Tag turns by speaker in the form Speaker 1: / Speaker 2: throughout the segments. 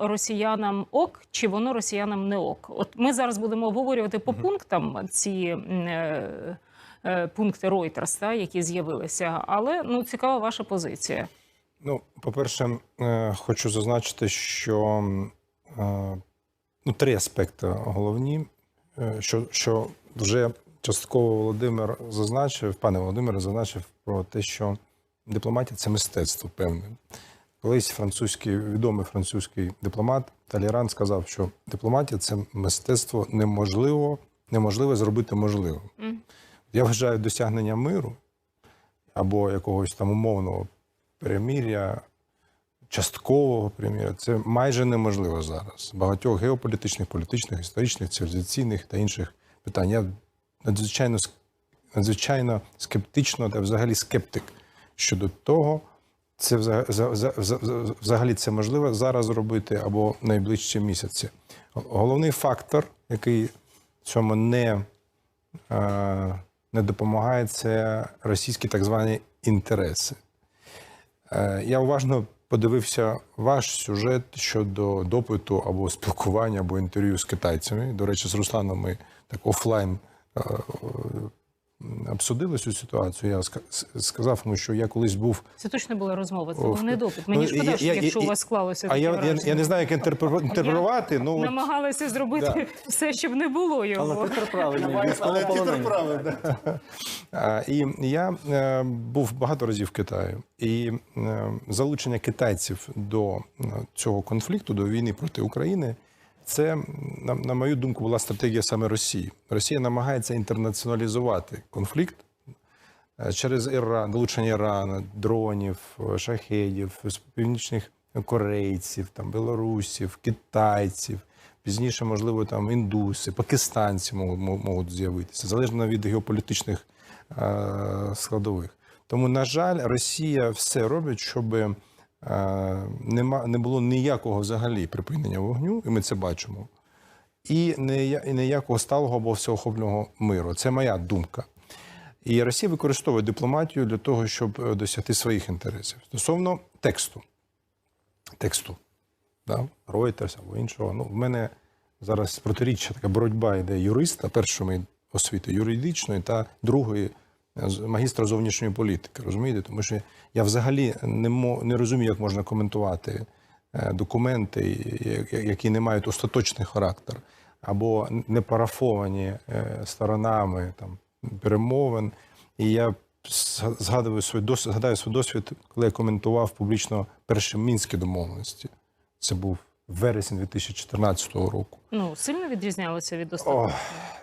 Speaker 1: росіянам ок, чи воно росіянам не ок? От ми зараз будемо обговорювати по пунктам ці е, е, пункти Reuters, та, які з'явилися. Але ну цікава ваша позиція.
Speaker 2: Ну, по-перше, е, хочу зазначити, що е, ну, три аспекти головні, е, що, що вже частково Володимир зазначив, пане Володимире, зазначив про те, що дипломатія це мистецтво певне. Колись французький, відомий французький дипломат Таліран сказав, що дипломатія це мистецтво неможливо, неможливе зробити можливим.
Speaker 1: Мгм.
Speaker 2: Я вважаю досягнення миру або якогось там умовного перемір'я, часткового перемір'я, це майже неможливо зараз. Багатьох геополітичних, політичних, історичних, цивілізаційних та інших питань. Я надзвичайно, надзвичайно скептично та взагалі скептик щодо того, це вза- за- за- за- за- взагалі це можливо зараз зробити або в найближчі місяці. Головний фактор, який цьому не не допомагає, це російські так звані інтереси. Е, Я уважно подивився ваш сюжет щодо допиту або спілкування, або інтерв'ю з китайцями. До речі, з Русланом ми так офлайн е, обсудили цю ситуацію. Я сказав йому, що я колись був
Speaker 1: Це точно була розмова. Це був не допит. Мені
Speaker 2: ну,
Speaker 1: шкода,
Speaker 2: я-
Speaker 1: що
Speaker 2: я-
Speaker 1: якщо
Speaker 2: я-
Speaker 1: у вас склалося
Speaker 2: А я, я, я не знаю, як інтерпре- інтерпретувати. Ну, от,
Speaker 1: намагалися зробити все, щоб не було його.
Speaker 3: Але Петр правильний,
Speaker 2: Але да. А, І я е, був багато разів в Китаї, і е, залучення китайців до е, цього конфлікту, до війни проти України, це, на, на мою думку, була стратегія саме Росії. Росія намагається інтернаціоналізувати конфлікт е, через Іран, долучення Ірану, дронів, е, шахедів, північних корейців, там, білорусів, китайців. Пізніше, можливо, там індуси, пакистанці можуть, можуть з'явитися, залежно від геополітичних е, складових. Тому, на жаль, Росія все робить, щоб е, нема, не було ніякого взагалі припинення вогню, і ми це бачимо, і ніякого сталого або всеохопного миру. Це моя думка. І Росія використовує дипломатію для того, щоб е, досягти своїх інтересів. Стосовно тексту. Тексту. Да? Reuters або іншого. Ну, в мене зараз протиріччя така боротьба йде юриста першої освіти юридичної та другої е, магістра зовнішньої політики. Розумієте? Тому що я взагалі не, мо, не розумію, як можна коментувати е, документи, які не мають остаточний характер, або не парафовані е, сторонами там, перемовин. І я згадую свій досвід, згадаю свій досвід, коли я коментував публічно перші мінські домовленості. Це був вересень 2014 року.
Speaker 1: Ну сильно відрізнялося від
Speaker 2: О,
Speaker 1: останнього.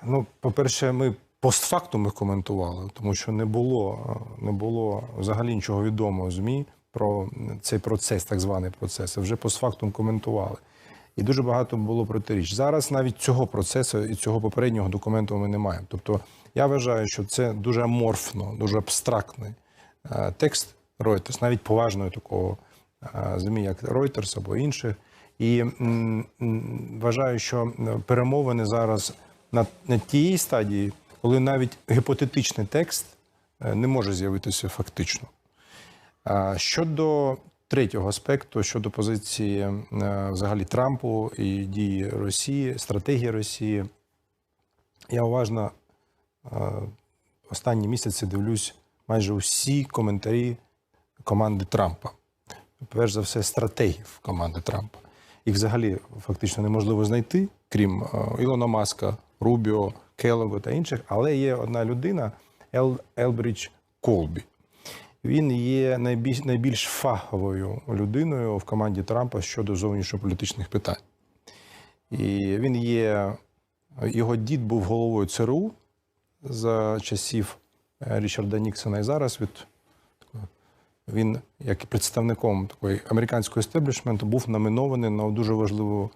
Speaker 2: ну, по-перше, ми постфактум їх коментували, тому що не було, не було взагалі нічого відомого ЗМІ про цей процес, так званий процес. Вже постфактум коментували. І дуже багато було протиріч. Зараз навіть цього процесу і цього попереднього документу ми не маємо. Тобто я вважаю, що це дуже аморфно, дуже абстрактний е, текст Reuters, навіть поважного такого е, ЗМІ, як Reuters або інших. І вважаю, що е, перемовини зараз на, на тієї стадії, коли навіть гіпотетичний текст е, не може з'явитися фактично. Щодо третього аспекту, щодо позиції е, взагалі Трампу і дії Росії, стратегії Росії, я уважно е, останні місяці дивлюсь майже усі коментарі команди Трампа. Перш за все, стратегів команди Трампа. Їх взагалі фактично неможливо знайти, крім е, Ілона Маска, Рубіо, Келлога та інших. Але є одна людина Ел, Елбрідж Колбі. Він є найбільш, найбільш фаховою людиною в команді Трампа щодо зовнішньополітичних питань. І він є, його дід був головою ЦРУ за часів е, Річарда Ніксона і зараз від він, як і представником такої американського естеблішменту, був номінований на дуже важливу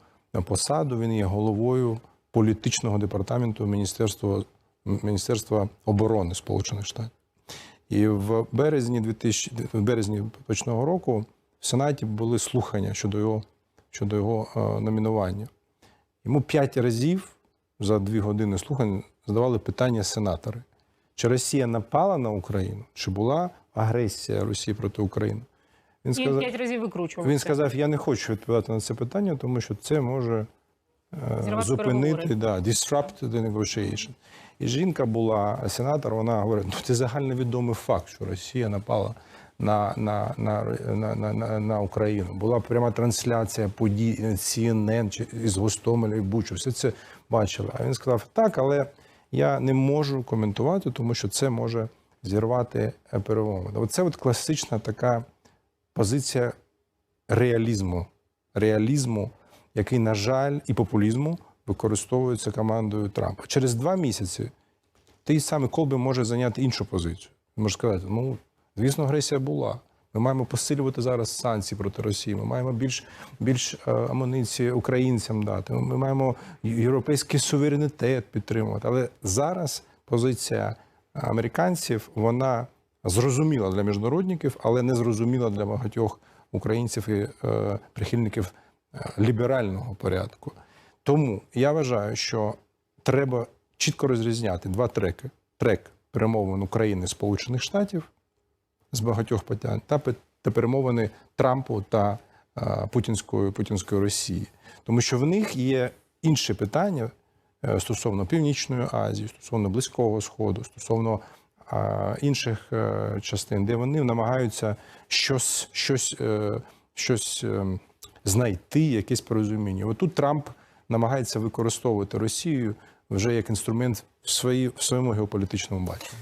Speaker 2: посаду. Він є головою політичного департаменту Міністерства, Міністерства оборони Сполучених Штатів. І в березні 2000, в березні поточного року в Сенаті були слухання щодо його, щодо його е, номінування. Йому п'ять разів за дві години слухань задавали питання сенатори: чи Росія напала на Україну, чи була агресія Росії проти України? Він сказав,
Speaker 1: п'ять разів викручувався.
Speaker 2: він сказав: я не хочу відповідати на це питання, тому що це може е, зупинити да, disrupt the negotiation. І жінка була сенатор, вона говорить: ну це загальновідомий факт, що Росія напала на, на, на, на, на, на, на Україну. Була пряма трансляція подій CNN чи із Гостомеля і Бучу. Все це бачили. А він сказав: так, але я не можу коментувати, тому що це може зірвати е, перемовини. Оце от класична така позиція реалізму, реалізму, який, на жаль, і популізму використовується командою Трампа. Через два місяці той самий Колби може зайняти іншу позицію. Він може сказати: ну, звісно, агресія була. Ми маємо посилювати зараз санкції проти Росії. Ми маємо більш, більш е, амуніції українцям дати. Ми маємо європейський суверенітет підтримувати. Але зараз позиція американців вона зрозуміла для міжнародників, але не зрозуміла для багатьох українців і е, прихильників е, ліберального порядку. Тому я вважаю, що треба чітко розрізняти два треки: трек перемовин України Сполучених Штатів з багатьох питань та, та перемовини Трампу та е, Путінської, Путінської Росії. Тому що в них є інші питання стосовно Північної Азії, стосовно Близького Сходу, стосовно е, інших е, частин, де вони намагаються щось, щось, е, щось е, знайти, якесь порозуміння. Отут Трамп намагається використовувати Росію вже як інструмент в, свої, в своєму геополітичному баченні.